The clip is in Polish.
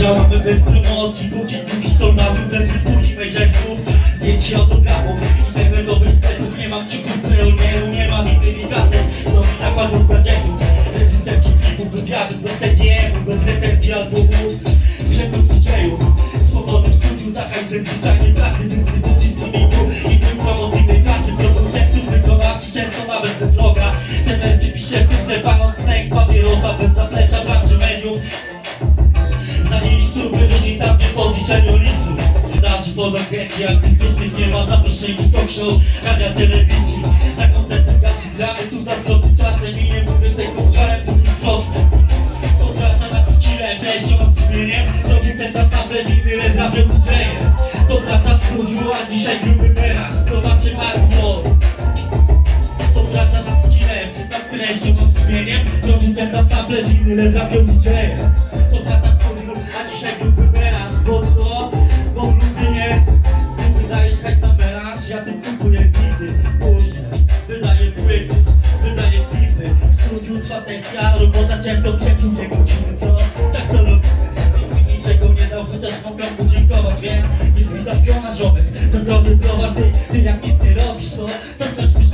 Bez promocji, są na dół Bez wytwórni Majorsów Zdjęci autografów Internetowych sklepów Nie mam ciuchów preolmieru Nie mam innych kaset Są mi nakładów gadżetów. Reżyserki klipów, wywiadów Do CDM-u Bez recenzji albumów. Sprzętów DJ-ów Swobody w studiu Zachaj ze zwyczajnej pracy Dystrybucji streamingu I promocyjnej trasy. Producentów wykonawczych Często nawet bez loga. Te wersje pisze w tym Panon Snakes Papierosa bez zaplecza branży mediów odliczeniu lisu Wydarzy w agentach artystycznych nie ma zaproszeń do talk show, radia, telewizji. Za koncertem garzy gramy tu za zwroty czasem i nie mówię tego z żalem, to nie zwrocę To praca nad skillem, treścią, odbrzmieniem Producenta sample, winy, red, radio, DJ-em To praca w studiu, a dzisiaj gruby melanż To nasze hardcore to praca nad skillem, nad treścią, nad brzmieniem. Producenta sample, winy, red, radio, DJ-em Trwa sesja, robota często przez dwie godziny Co? Tak to Nikt mi niczego nie dał, chociaż mogę mu dziękować Więc jest mi piona ziomek Za zdrowy browar, ty, ty jak nic nie robisz To, to skończmy